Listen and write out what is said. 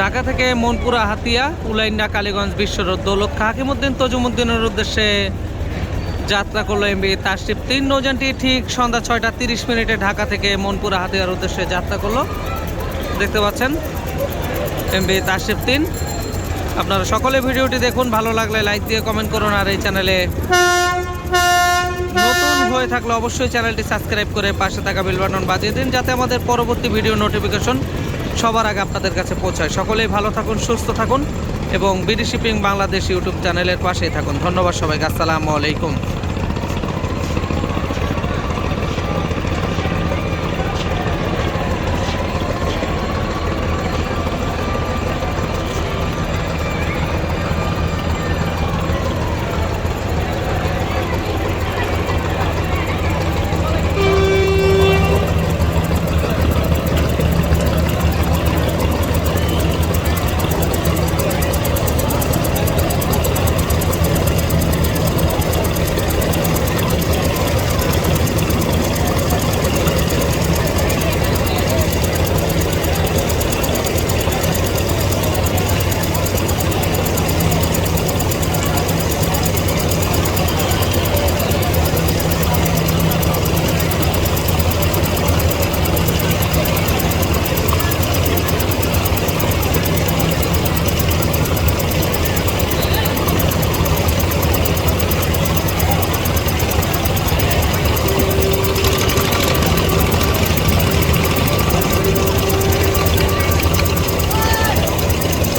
ঢাকা থেকে মনপুরা, হাতিয়া, উলাইন্ডা, কালীগঞ্জ বিশ্ব রোড দৌলক্ষা হাকিমুদ্দিন তজুমুদ্দিনের উদ্দেশ্যে যাত্রা করল এমবি তাশরিফ তিন নৌযানটি ঠিক সন্ধ্যা ছয়টা তিরিশ মিনিটে ঢাকা থেকে মনপুরা, হাতিয়ার উদ্দেশ্যে যাত্রা করল। দেখতে পাচ্ছেন, এমবি তাশরিফ তিন। আপনারা সকলে ভিডিওটি দেখুন, ভালো লাগলে লাইক দিয়ে কমেন্ট করুন, আর এই চ্যানেলে নতুন হয়ে থাকলে অবশ্যই চ্যানেলটি সাবস্ক্রাইব করে পাশে থাকা বেল বাটন বাজিয়ে দিন, যাতে আমাদের পরবর্তী ভিডিও নোটিফিকেশন সবার আগে আপনাদের কাছে পৌঁছায়। সকলেই ভালো থাকুন, সুস্থ থাকুন এবং বিডি শিপিং বাংলাদেশ ইউটিউব চ্যানেলের পাশেই থাকুন। ধন্যবাদ সবাইকে। আসসালামু আলাইকুম।